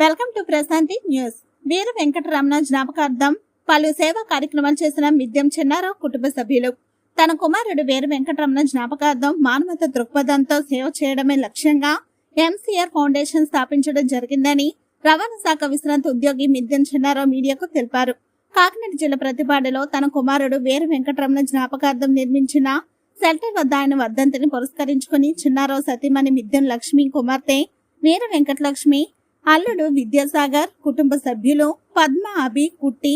Welcome to Prashanti news. Veera Venkataramana జ్ఞాపకార్థం పలు సేవా కార్యక్రమాలు చేసిన మిద్యం చిన్నారావు కుటుంబ సభ్యులు. తన కుమారుడు వీర వెంకటరమణ జ్ఞాపకార్థం మానవత దృక్పథంతో సేవ చేయడమే లక్ష్యంగా ఎంసీఆర్ ఫౌండేషన్ స్థాపించడం జరిగిందని రవాణా శాఖ విశ్రాంతి ఉద్యోగి మిద్యం చిన్నారావు మీడియాకు తెలిపారు. కాకినాడ జిల్లా ప్రతిపాడులో తన కుమారుడు వీర వెంకటరమణ జ్ఞాపకార్థం నిర్మించిన సెల్టర్ వద్ద ఆయన వర్ధంతిని పురస్కరించుకుని చిన్నారావు సతీమణి మిద్యం లక్ష్మి కుమార్తె వీర వెంకటలక్ష్మి అల్లుడు విద్యాసాగర్ కుటుంబ సభ్యులు పద్మ అభి కుట్టి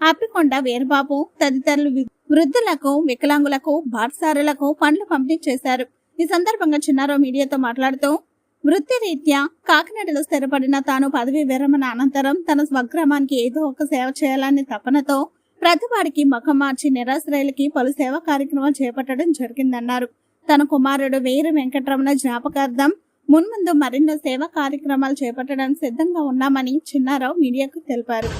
అప్పికొండ వీరబాబు తదితరులు వృద్ధులకు వికలాంగులకు బాటసారులకు పండ్లు పంపిణీ చేశారు. ఈ సందర్భంగా చిన్నారావు మీడియాతో మాట్లాడుతూ వృత్తిరీత్యా కాకినాడలో స్థిరపడిన తాను పదవి విరమణ అనంతరం తన స్వగ్రామానికి ఏదో ఒక సేవ చేయాలనే తపనతో ప్రతివాడికి ముఖం మార్చి నిరాశ్రయులకి పలు సేవా కార్యక్రమాలు చేపట్టడం జరిగిందన్నారు. తన కుమారుడు వీర వెంకటరమణ జ్ఞాపకార్థం మున్ముందు మరెన్నో సేవా కార్యక్రమాలు చేపట్టడానికి సిద్ధంగా ఉన్నామని చిన్నారావు మీడియాకు తెలిపారు.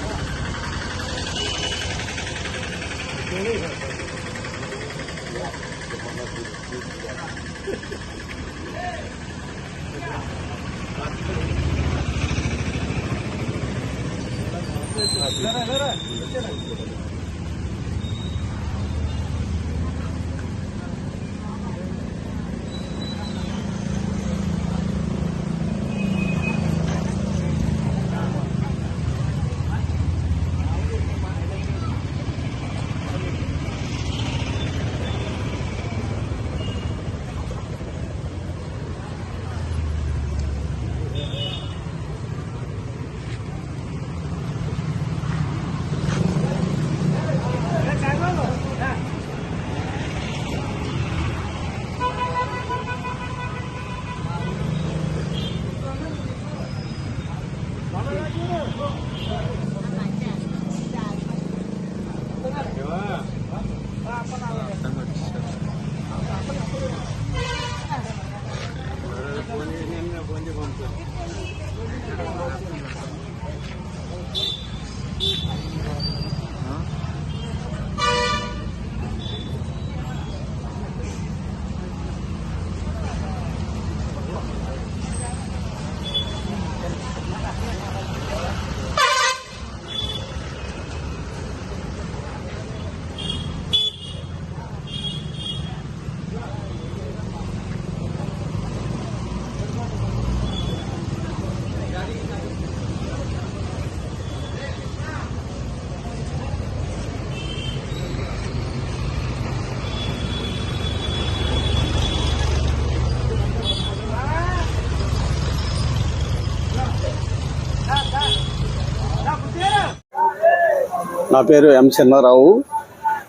నా పేరు M Chinnarao.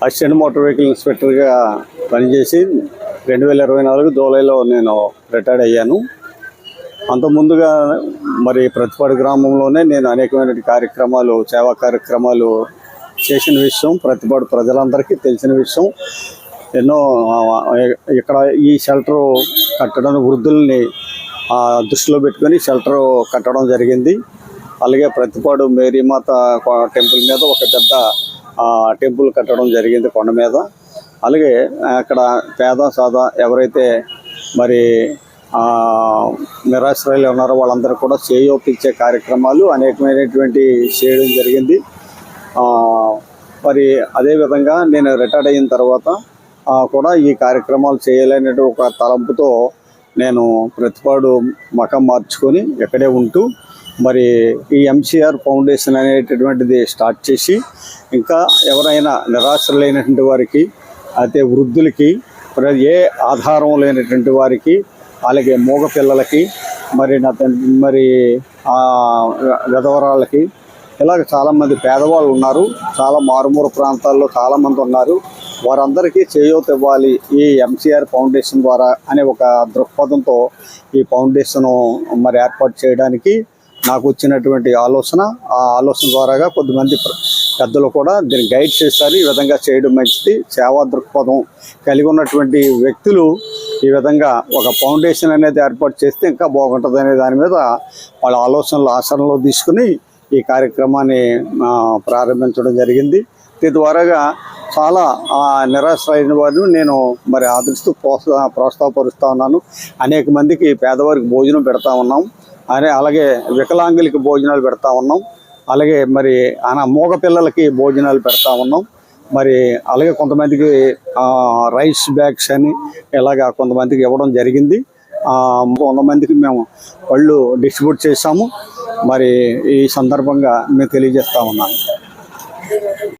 Assistant motor vehicle ఇన్స్పెక్టర్గా పనిచేసి రెండు వేల ఇరవై నాలుగు జూలైలో నేను రిటైర్డ్ అయ్యాను. అంతకుముందుగా మరి ప్రతిపాడు గ్రామంలోనే నేను అనేకమైన కార్యక్రమాలు సేవా కార్యక్రమాలు చేసిన విషయం ప్రతిపాడు ప్రజలందరికీ తెలిసిన విషయం. ఎన్నో ఇక్కడ ఈ షెల్టర్ కట్టడం వృద్ధుల్ని దృష్టిలో పెట్టుకొని షెల్టర్ కట్టడం జరిగింది. అలాగే ప్రతిపాడు మేరీమాత కొ- టెంపుల్ మీద ఒక పెద్ద టెంపుల్ కట్టడం జరిగింది కొండ మీద. అలాగే అక్కడ పేద సాదా ఎవరైతే మరి నిరాశ్రయాలు ఉన్నారో వాళ్ళందరూ కూడా చేయూతిచ్చే కార్యక్రమాలు అనేకమైనటువంటి చేయడం జరిగింది. మరి అదేవిధంగా నేను రిటైర్డ్ అయిన తర్వాత కూడా ఈ కార్యక్రమాలు చేయాలనే ఒక తలంపుతో నేను ప్రతిపాడు మకం మార్చుకొని ఇక్కడే ఉంటూ మరి ఈ ఎంసీఆర్ ఫౌండేషన్ అనేటటువంటిది స్టార్ట్ చేసి ఇంకా ఎవరైనా నిరాశ్రులైనటువంటి వారికి అయితే వృద్ధులకి ఏ ఆధారం లేనటువంటి వారికి అలాగే మూగ పిల్లలకి మరి నా మరి ఆ, ఇలాగ చాలామంది పేదవాళ్ళు ఉన్నారు చాలా మారుమూల ప్రాంతాల్లో చాలామంది ఉన్నారు. వారందరికీ చేయూత ఇవ్వాలి ఈ ఎంసీఆర్ ఫౌండేషన్ ద్వారా అనే ఒక దృక్పథంతో ఈ ఫౌండేషన్ మరి ఏర్పాటు చేయడానికి నాకు వచ్చినటువంటి ఆలోచన ఆ ఆలోచన ద్వారాగా కొద్దిమంది పెద్దలు కూడా దీన్ని గైడ్ చేస్తారు ఈ విధంగా చేయడం మంచిది. సేవా దృక్పథం కలిగి ఉన్నటువంటి వ్యక్తులు ఈ విధంగా ఒక ఫౌండేషన్ అనేది ఏర్పాటు చేస్తే ఇంకా బాగుంటుంది అనే దాని మీద వాళ్ళ ఆలోచనలు ఆచరణలో తీసుకుని ఈ కార్యక్రమాన్ని ప్రారంభించడం జరిగింది. వ్యక్తి ద్వారాగా చాలా ఆ, అయిన వారిని నేను మరి ఆదరిస్తూ ప్రోత్సా ప్రోత్సాహపరుస్తూ ఉన్నాను. అనేక మందికి పేదవారికి భోజనం పెడతా ఉన్నాం. అనే అలాగే వికలాంగులకి భోజనాలు పెడతా ఉన్నాం. అలాగే మరి అన మూగ పిల్లలకి భోజనాలు పెడతా ఉన్నాం. మరి అలాగే కొంతమందికి రైస్ బ్యాగ్స్ అని ఇలాగా కొంతమందికి ఇవ్వడం జరిగింది. కొంతమందికి మేము పళ్ళు డిస్ట్రిబ్యూట్ చేశాము. మరి ఈ సందర్భంగా మేము తెలియజేస్తా ఉన్నాను.